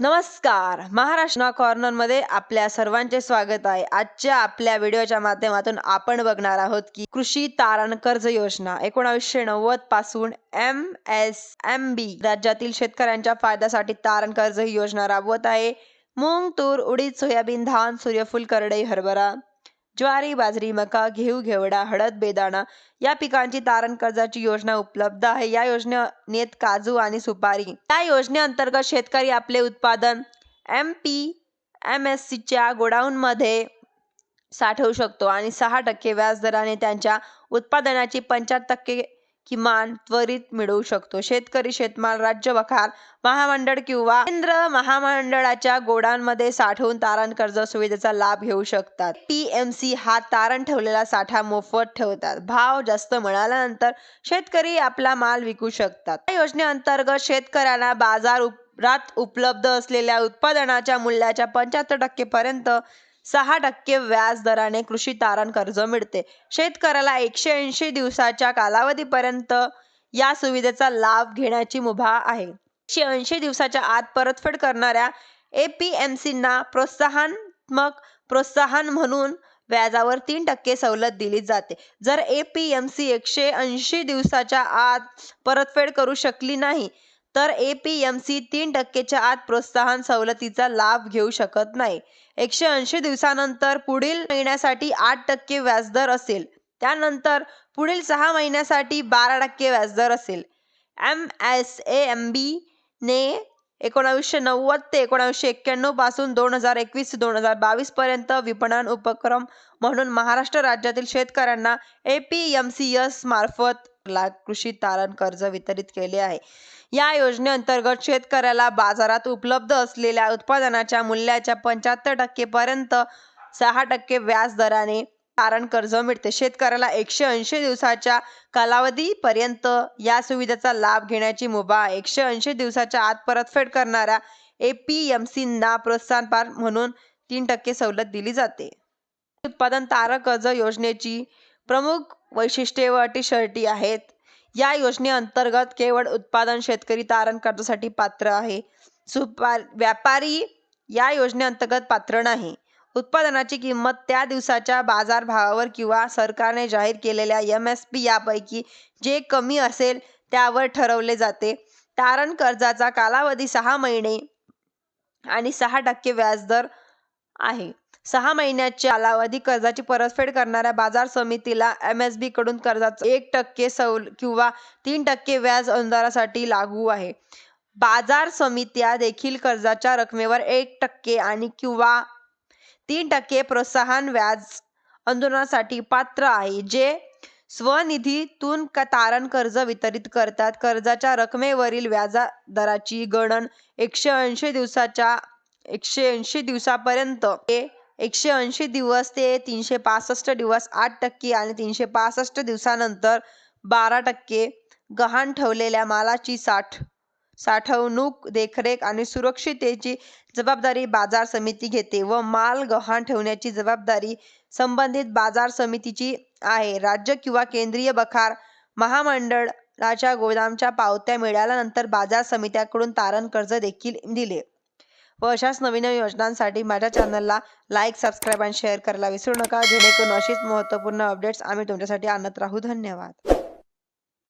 नमस्कार. महाराष्ट्र कॉर्नरमध्ये आपल्या सर्वांचे स्वागत आहे. आजच्या आपल्या व्हिडिओच्या माध्यमातून आपण बघणार आहोत की कृषी तारण कर्ज योजना एकोणावीसशे नव्वदपासून एम एस एम बी राज्यातील शेतकऱ्यांच्या फायद्यासाठी तारण कर्ज ही योजना राबवत आहे. मूंग तूर उडीद सोयाबीन धान सूर्यफूल करडई हरभरा ज्वारी बाजरी मका घेऊ घेवडा हळद बेदाणा या पिकांची तारण कर्जाची योजना उपलब्ध आहे. या योजनेत काजू आणि सुपारी. या योजनेअंतर्गत शेतकरी आपले उत्पादन एम पी एम एस सीच्या गोडाऊनमध्ये साठवू शकतो आणि सहा टक्के व्याजदराने त्यांच्या उत्पादनाची पंच्याहत्तर टक्के किमान त्वरित मिळवू शकतो. शेतकरी शेतमाल राज्य वखार महामंडळ किंवा केंद्र महामंडळाच्या गोडांमध्ये साठवून तारण कर्ज सुविधेचा लाभ घेऊ शकतात. पीएमसी हा तारण ठेवलेला साठा मोफत ठेवतात. भाव जास्त मिळाल्यानंतर शेतकरी आपला माल विकू शकतात. या योजनेअंतर्गत शेतकऱ्यांना बाजारात उपलब्ध असलेल्या उत्पादनाच्या मूल्याच्या पंच्याहत्तर टक्के पर्यंत सहा टक्के व्याज दराने कृषी तारण कर्ज मिळते. शेतकऱ्याला एकशे ऐंशी दिवसाच्या कालावधीपर्यंत या सुविधेचा लाभ घेण्याची मुभा आहे. एकशे ऐंशी दिवसाच्या आत परतफेड करणाऱ्या एपीएमसींना प्रोत्साहनात्मक प्रोत्साहन म्हणून व्याजावर तीन टक्के सवलत दिली जाते. जर एपीएमसी एकशे ऐंशी दिवसाच्या आत परतफेड करू शकली नाही तर एपीएमसी तीन टक्केच्या आत प्रोत्साहन सवलतीचा लाभ घेऊ शकत नाही. एकशे ऐंशी दिवसानंतर पुढील महिन्यासाठी आठ टक्के व्याजदर असेल. त्यानंतर पुढील सहा महिन्यासाठी बारा टक्के व्याजदर असेल. M S A M B ने एकोणावीसशे नव्वद ते एकोणावीसशे एक्क्याण्णवपासून दोन हजार एकवीस दोन हजार बावीस पर्यंत विपणन उपक्रम म्हणून महाराष्ट्र राज्यातील शेतकऱ्यांना A P M C S मार्फत लाख कृषी तारण कर्ज वितरित केले आहे. या योजनेअंतर्गत शेतकऱ्याला बाजारात उपलब्ध असलेल्या उत्पादनाच्या मूल्याच्या पंच्याहत्तर टक्के पर्यंत सहा टक्के व्याज दराने तारण कर्ज मिळते. शेतकऱ्याला एकशे ऐंशी दिवसाच्या कालावधीपर्यंत या सुविधेचा लाभ घेण्याची मुभा एकशे ऐंशी दिवसाच्या आत परतफेड करणाऱ्या ए पी एम सींना प्रोत्साहनपार म्हणून तीन टक्के सवलत दिली जाते. उत्पादन तारण कर्ज योजनेची प्रमुख वैशिष्ट्ये व अटी शर्टी आहेत. या योजनेअंतर्गत केवळ उत्पादन शेतकरी तारण कर्जासाठी पात्र आहे. सुपार व्यापारी या योजनेअंतर्गत पात्र नाही. उत्पादनाची किंमत त्या दिवसाच्या बाजारभावावर किंवा सरकारने जाहीर केलेल्या एम एस पी यापैकी जे कमी असेल त्यावर ठरवले जाते. तारण कर्जाचा कालावधी सहा महिने आणि सहा टक्के व्याजदर आहे. सहा महिन्याच्या कालावधी कर्जाची परतफेड करणाऱ्या बाजार समितीला एम एसकडून कर्जाचा एक टक्के सवल किंवा तीन टक्के व्याज अनुदानासाठी लागू आहे. बाजार समित्या देखील कर्जाच्या रकमेवर एक टक्के आणि किंवा तीन टक्के प्रोत्साहन व्याज अनुदानासाठी पात्र आहे जे स्वनिधीतून तारण कर्ज वितरित करतात. कर्जाच्या रकमेवरील व्याजा दराची गणन एकशे ऐंशी दिवसाच्या एकशे ऐंशी दिवसापर्यंत ते एकशे ऐंशी दिवस ते तीनशे पासष्ट दिवस आठ टक्के आणि तीनशे पासष्ट दिवसानंतर बारा टक्के गहाण ठेवलेल्या मालाची साठ साठवणूक देखरेख आणि सुरक्षिततेची जबाबदारी बाजार समिती घेते व माल गहाण ठेवण्याची जबाबदारी संबंधित बाजार समितीची आहे. राज्य किंवा केंद्रीय बखार महामंडळाच्या गोदामच्या पावत्या मिळाल्यानंतर बाजार समित्याकडून तारण कर्ज देखील दिले. व अशाच नवीन नवीन योजनांसाठी माझ्या चॅनलला लाईक सबस्क्राईब आणि शेअर करायला विसरू नका. जेणेकरून अशीच महत्त्वपूर्ण अपडेट्स आम्ही तुमच्यासाठी आणत राहू. धन्यवाद.